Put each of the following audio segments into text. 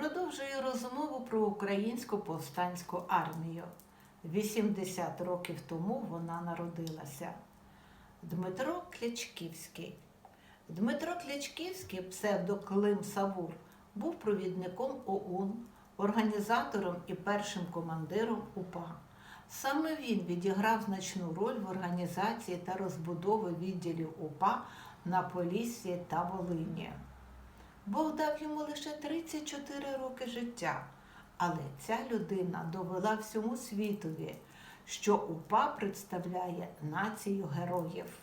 Продовжую розмову про українську повстанську армію. 80 років тому вона народилася. Дмитро Клячківський. Дмитро Клячківський, псевдо Клим Савур, був провідником ОУН, організатором і першим командиром УПА. Саме він відіграв значну роль в організації та розбудові відділів УПА на Поліссі та Волині. Бог дав йому лише 34 роки життя, але ця людина довела всьому світові, що УПА представляє націю героїв.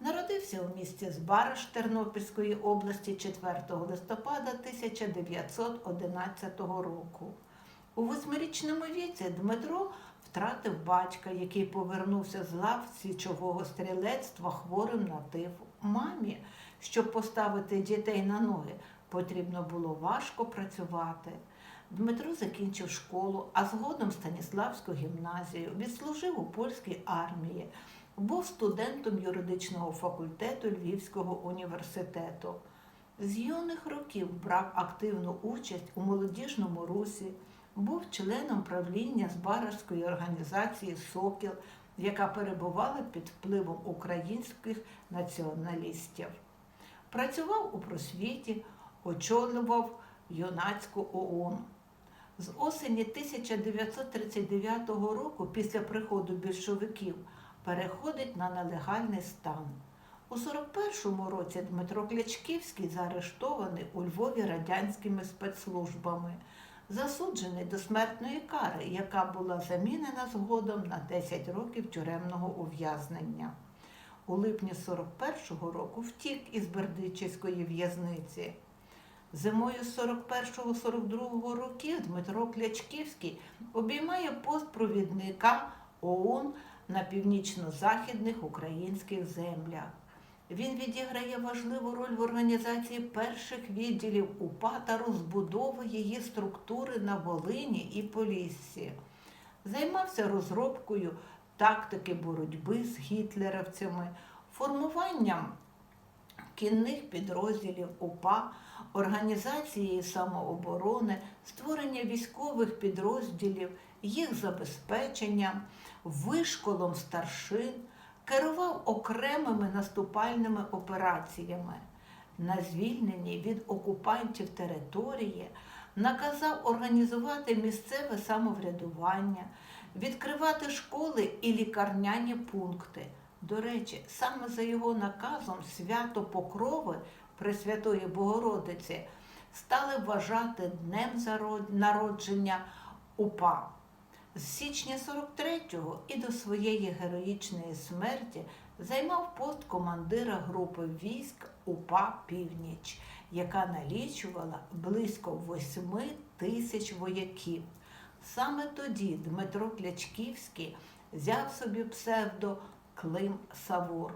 Народився у місті Збараж Тернопільської області 4 листопада 1911 року. У восьмирічному віці Дмитро втратив батька, який повернувся з лав січового стрілецтва хворим на тиф. Мамі, щоб поставити дітей на ноги, потрібно було важко працювати. Дмитро закінчив школу, а згодом Станіславську гімназію, відслужив у польській армії, був студентом юридичного факультету Львівського університету. З юних років брав активну участь у молодіжному русі, був членом правління Збаражської організації Сокіл, яка перебувала під впливом українських націоналістів. Працював у просвіті, очолював юнацьку ООН. З осені 1939 року, після приходу більшовиків, переходить на нелегальний стан. У 41-му році Дмитро Клячківський заарештований у Львові радянськими спецслужбами, засуджений до смертної кари, яка була замінена згодом на 10 років тюремного ув'язнення. У липні 41-го року втік із Бердичівської в'язниці. Зимою 41-42 років Дмитро Клячківський обіймає пост провідника ОУН на північно-західних українських землях. Він відіграє важливу роль в організації перших відділів УПА та розбудови її структури на Волині і Поліссі. Займався розробкою тактики боротьби з гітлерівцями, формуванням кінних підрозділів УПА, організацією самооборони, створення військових підрозділів, їх забезпеченням, вишколом старшин, керував окремими наступальними операціями. На звільненні від окупантів території наказав організувати місцеве самоврядування, відкривати школи і лікарняні пункти. До речі, саме за його наказом свято Покрови Пресвятої Богородиці стали вважати днем народження УПА. З січня 43-го і до своєї героїчної смерті займав пост командира групи військ УПА Північ, яка налічувала близько 8 тисяч вояків. Саме тоді Дмитро Клячківський взяв собі псевдо Клим Савур.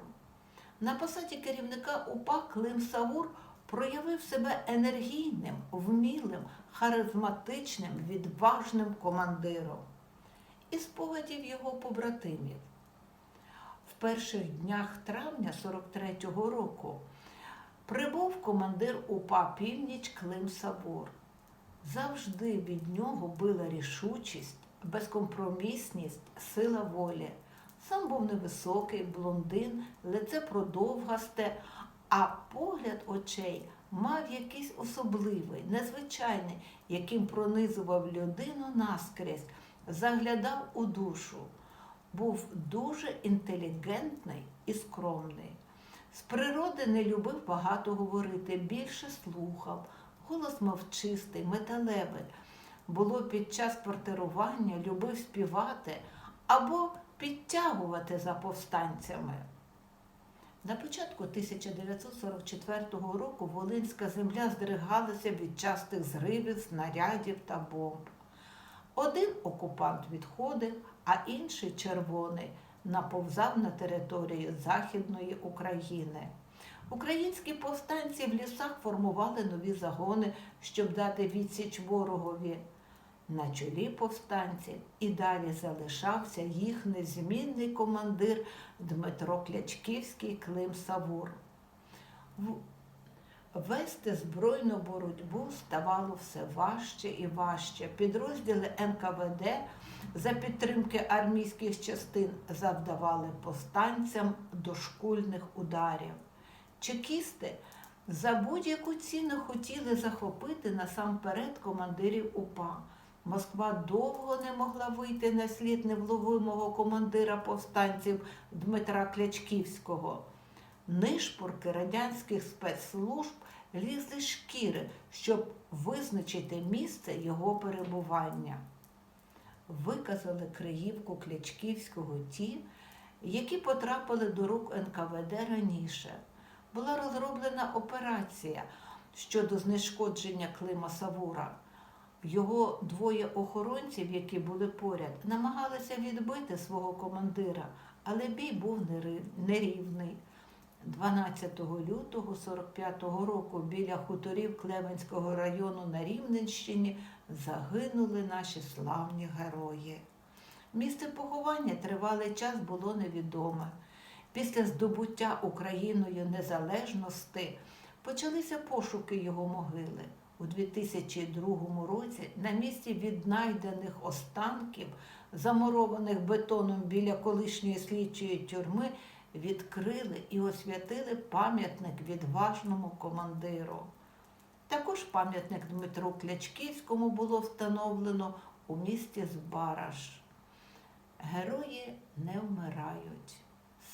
На посаді керівника УПА Клим Савур проявив себе енергійним, вмілим, харизматичним, відважним командиром. І спогадів його побратимів. В перших днях травня 43-го року прибув командир УПА Північ Клим Савур. Завжди від нього била рішучість, безкомпромісність, сила волі. Сам був невисокий, блондин, лице продовгасте, а погляд очей мав якийсь особливий, незвичайний, яким пронизував людину наскрізь, заглядав у душу. Був дуже інтелігентний і скромний. З природи не любив багато говорити, більше слухав, голос мав чистий, металевий. Було під час квартирування, любив співати або підтягувати за повстанцями. На початку 1944 року Волинська земля здригалася від частих зривів, снарядів та бомб. Один окупант відходив, а інший червоний наповзав на територію Західної України. Українські повстанці в лісах формували нові загони, щоб дати відсіч ворогові. На чолі повстанців і далі залишався їх незмінний командир Дмитро Клячківський Клим Савур. Вести збройну боротьбу ставало все важче і важче. Підрозділи НКВД за підтримки армійських частин завдавали повстанцям дошкульних ударів. Чекісти за будь-яку ціну хотіли захопити насамперед командирів УПА. Москва довго не могла вийти на слід невловимого командира повстанців Дмитра Клячківського. Нишпорки радянських спецслужб лізли шкіри, щоб визначити місце його перебування. Виказали Криївку Клячківського ті, які потрапили до рук НКВД раніше. Була розроблена операція щодо знешкодження Клима Савура. Його двоє охоронців, які були поряд, намагалися відбити свого командира, але бій був нерівний. 12 лютого 45-го року біля хуторів Клеменського району на Рівненщині загинули наші славні герої. Місце поховання тривалий час було невідоме. Після здобуття Україною незалежності почалися пошуки його могили. У 2002 році на місці віднайдених останків, замурованих бетоном біля колишньої слідчої тюрми, відкрили і освятили пам'ятник відважному командиру. Також пам'ятник Дмитру Клячківському було встановлено у місті Збараж. Герої не вмирають.